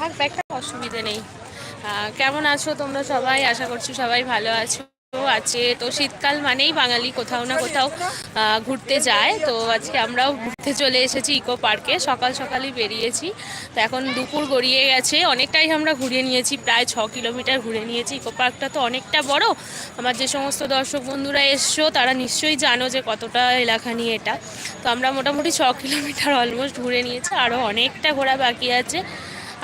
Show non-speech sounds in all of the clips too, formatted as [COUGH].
থাক, ব্যাগটা অসুবিধে নেই। কেমন আছো তোমরা সবাই? আশা করছি সবাই ভালো আছো। আছে তো শীতকাল মানেই বাঙালি কোথাও না কোথাও ঘুরতে যায়। তো আজকে আমরাও ঘুরতে চলে এসেছি ইকো পার্কে। সকাল সকালই বেরিয়েছি। তো এখন দুপুর গড়িয়ে গেছে। অনেকটাই আমরা ঘুরে নিয়েছি, প্রায় ছ কিলোমিটার ঘুরে নিয়েছি। ইকো পার্কটা তো অনেকটা বড়। আমার যে সমস্ত দর্শক বন্ধুরা এসছো, তারা নিশ্চয়ই জানো যে কতটা এলাকা নিয়ে এটা। তো আমরা মোটামুটি ছ কিলোমিটার অলমোস্ট ঘুরে নিয়েছি। আরও অনেকটা ঘোরা বাকি আছে।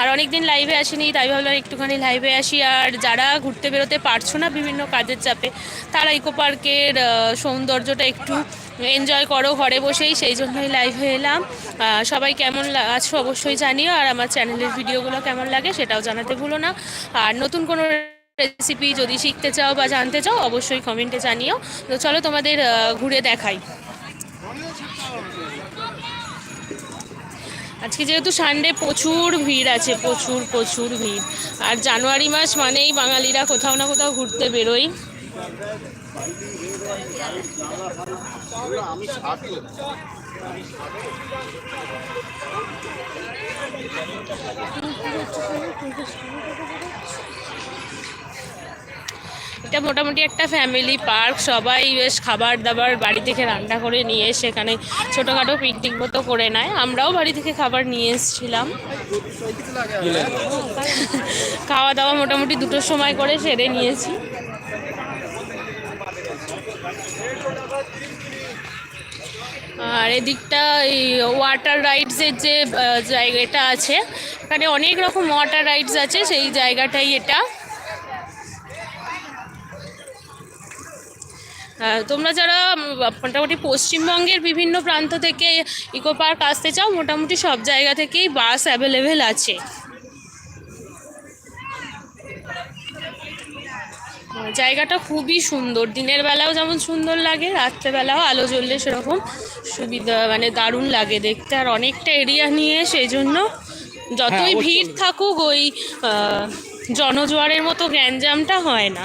আর অনেক দিন লাইভে আসিনি, তাই ভাবলাম একটুখানি লাইভে আসি। আর যারা ঘুরতে বেরোতে পারছ না বিভিন্ন কাজের চাপে, তারা ইকো পার্কের সৌন্দর্যটা একটু এনজয় করো ঘরে বসেই, সেই জন্যই লাইভে এলাম। সবাই কেমন আছো অবশ্যই জানিও, আর আমার চ্যানেলের ভিডিওগুলো কেমন লাগে সেটাও জানাতে ভুলো না। আর নতুন কোনো রেসিপি যদি শিখতে চাও বা জানতে চাও, অবশ্যই কমেন্টে জানিও। তো চলো তোমাদের ঘুরে দেখাই। আজকে যেহেতু সানডে প্রচুর ভিড় আছে, প্রচুর প্রচুর ভিড়। আর জানুয়ারি মাস মানেই বাঙালিরা কোথাও না কোথাও ঘুরতে বেরোয়। এটা মোটামুটি একটা ফ্যামিলি পার্ক সবাই বেশ খাবার দাবার বাড়ি থেকে রান্না করে নিয়ে সেখানে ছোটোখাটো পিকনিক মতো করে নেয়। আমরাও বাড়ি থেকে খাবার নিয়ে এসেছিলাম। খাওয়া দাওয়া মোটামুটি দুটোর সময় করে সেরে নিয়েছি। আর এদিকটা এই ওয়াটার রাইডসের যে জায়গাটা আছে, এখানে অনেক রকম ওয়াটার রাইডস আছে, সেই জায়গাটাই এটা। তোমরা যারা মোটামুটি পশ্চিমবঙ্গের বিভিন্ন প্রান্ত থেকে ইকো পার্ক আসতে চাও মোটামুটি সব জায়গা থেকেই বাস অ্যাভেলেবেল আছে। জায়গাটা খুবই সুন্দর। দিনের বেলাও যেমন সুন্দর লাগে রাত্রেবেলাও আলো জ্বললে সেরকম সুবিধা মানে দারুণ লাগে দেখতে। আর অনেকটা এরিয়া নিয়ে সেই জন্য যতই ভিড় থাকুক ওই জনজোয়ারের মতো গ্যাঞ্জামটা হয় না।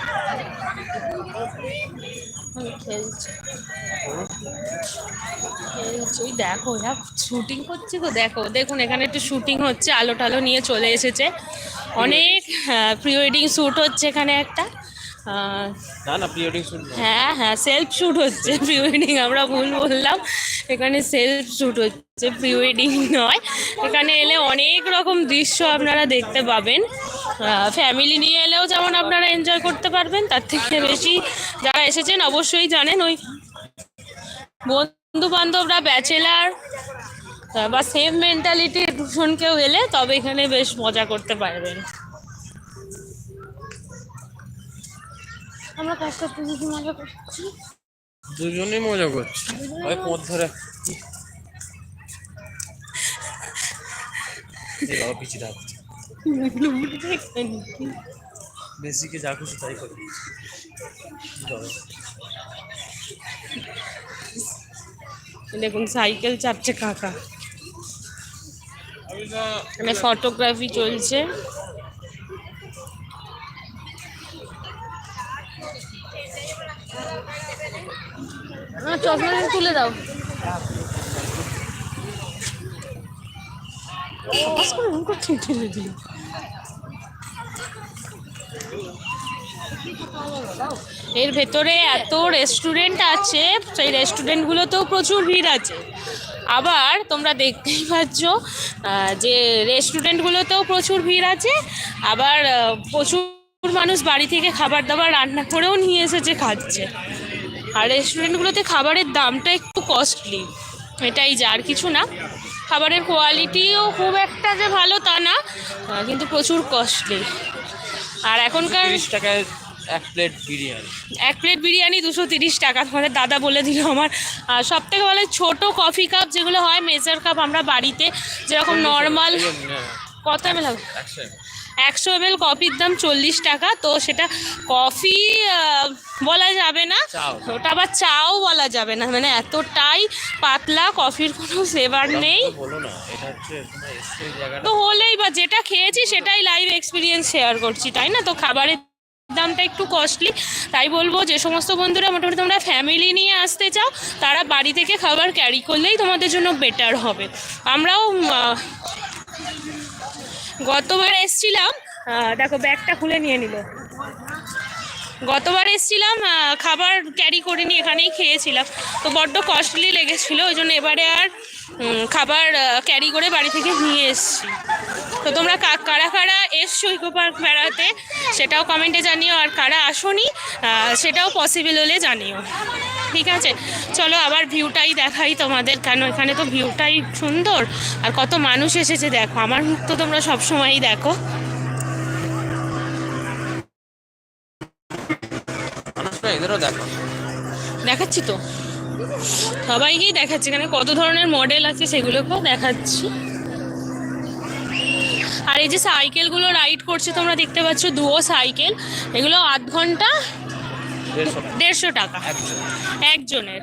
খেলছে খেলছে দেখো এরা শুটিং করছে তো দেখো দেখুন এখানে একটু শুটিং হচ্ছে আলো টালো নিয়ে চলে এসেছে। অনেক প্রি ওয়েডিং শ্যুট হচ্ছে এখানে একটা। হ্যাঁ হ্যাঁ সেলফ শ্যুট হচ্ছে প্রি ওয়েডিং আমরা ভুল বললাম। এখানে সেলফ শ্যুট হচ্ছে প্রি ওয়েডিং নয়। এখানে এলে অনেক রকম দৃশ্য আপনারা দেখতে পাবেন। ফ্যামিলি নিয়ে এলেও যেমন আপনারা এনজয় করতে পারবেন তার থেকে বেশি যারা এসেছেন অবশ্যই জানেন ওই বন্ধু বান্ধবরা ব্যাচেলার বা সেম মেন্টালিটির ভীষণ কেউ এলে তবে এখানে বেশ মজা করতে পারবেন। আমরা কাজটা পুজো মজা করছি? দুজনেই মজা করছে। ওই পথ ধরে। এই বাবা পিছিয়ে বেসিকে যা খুশি তাই করে। দেখুন সাইকেল চাপছে কাকা। এখানে ফটোগ্রাফি চলছে। চশমাটা তুলে দাও। করে করছে, ঠেলে দিল। এর ভেতরে এত রেস্টুরেন্ট আছে সেই রেস্টুরেন্টগুলোতেও প্রচুর ভিড় আছে। আবার তোমরা দেখতেই পাচ্ছ যে রেস্টুরেন্টগুলোতেও প্রচুর ভিড় আছে আবার প্রচুর মানুষ বাড়ি থেকে খাবার দাবার রান্না করেও নিয়ে এসেছে খাচ্ছে। আর রেস্টুরেন্টগুলোতে খাবারের দামটা একটু কস্টলি এটাই যা আর কিছু না। খাবারের কোয়ালিটিও খুব একটা যে ভালো তা না কিন্তু প্রচুর কস্টলি। আর এখনকার টাকায় এক প্লেট বিরিয়ানি। এক প্লেট বিরিয়ানি দুশো তিরিশ টাকা তোমাদের দাদা বলে দিল আমার। সব থেকে ভালো ছোটো কফি কাপ যেগুলো হয় মেজার কাপ আমরা বাড়িতে যেরকম নর্মাল কত এম হবে? একশো এম এল কফির দাম চল্লিশ টাকা তো সেটা কফি বলা যাবে না। ওটা আবার চাও বলা যাবে না। মানে এতটাই পাতলা কফির কোনো ফ্লেভার নেই। তো হলেই বা যেটা খেয়েছি সেটাই লাইভ এক্সপিরিয়েন্স শেয়ার করছি তাই না? তো খাবারের দামটা একটু কস্টলি তাই বলব যে সমস্ত বন্ধুরা মোটামুটি তোমরা ফ্যামিলি নিয়ে আসতে চাও তারা বাড়ি থেকে খাবার ক্যারি করলেই তোমাদের জন্য বেটার হবে। আমরাও গতবার এসছিলাম দেখো ব্যাগটা খুলে নিয়ে নিল। গতবার এসছিলাম খাবার ক্যারি করে নিয়ে এখানেই খেয়েছিলাম। তো বড্ড কস্টলি লেগেছিলো, ওই জন্য এবারে আর খাবার ক্যারি করে বাড়ি থেকে নিয়ে এসছি। তো তোমরা কারা কারা এসছো ইকো পার্ক বেড়াতে সেটাও কমেন্টে জানিও আর কারা আসোনি সেটাও পসিবল হলে জানিও। ঠিক আছে? চলো আবার ভিউটাই দেখাই তোমাদের কেন এখানে তো ভিউটাই সুন্দর আর কত মানুষ এসেছে দেখো আমার মুখ তো তোমরা সবসময়ই দেখো। এদেরও দেখো। দেখাচ্ছি তো? সবাইকেই দেখাচ্ছি এখানে কত ধরনের মডেল আছে সেগুলোকেও দেখাচ্ছি। এই যে সাইকেলগুলো রাইড করছে তোমরা দেখতে পাচ্ছ দুও সাইকেল। এগুলো আধ ঘণ্টা দেড়শো টাকা। একজনের।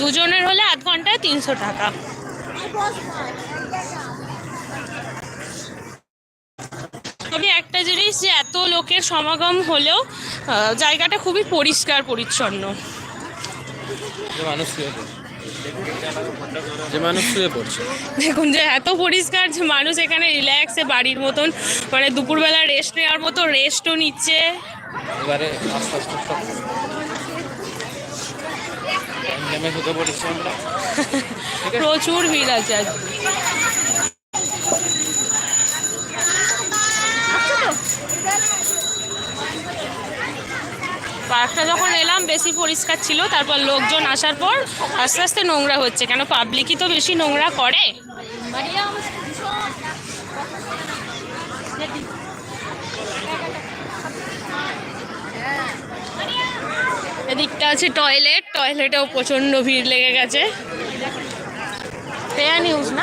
দুজনের হলে আধ ঘন্টায় তিনশো টাকা। তবে একটা জিনিস যে এত লোকের সমাগম হলেও জায়গাটা খুবই পরিষ্কার পরিচ্ছন্ন। মানুষ যে মানুষ শুয়ে পড়ছে। দেখুন যে এত পরিষ্কার যে মানুষ এখানে রিল্যাক্সে বাড়ির মতন মানে দুপুরবেলা রেস্ট নেওয়ার মতো রেস্টও নিচ্ছে। এবারে আস্তে আস্তে [LAUGHS] প্রচুর ভিড় আছে আজকে। পার্কটা যখন এলাম, বেশি পরিষ্কার ছিল। তারপর লোকজন আসার পর আস্তে আস্তে নোংরা হচ্ছে। কেন পাবলিকই তো বেশি নোংরা করে। এদিকটা আছে টয়লেট। টয়লেটেও প্রচণ্ড ভিড় লেগে গেছে। ফেয়ার নিউজ না?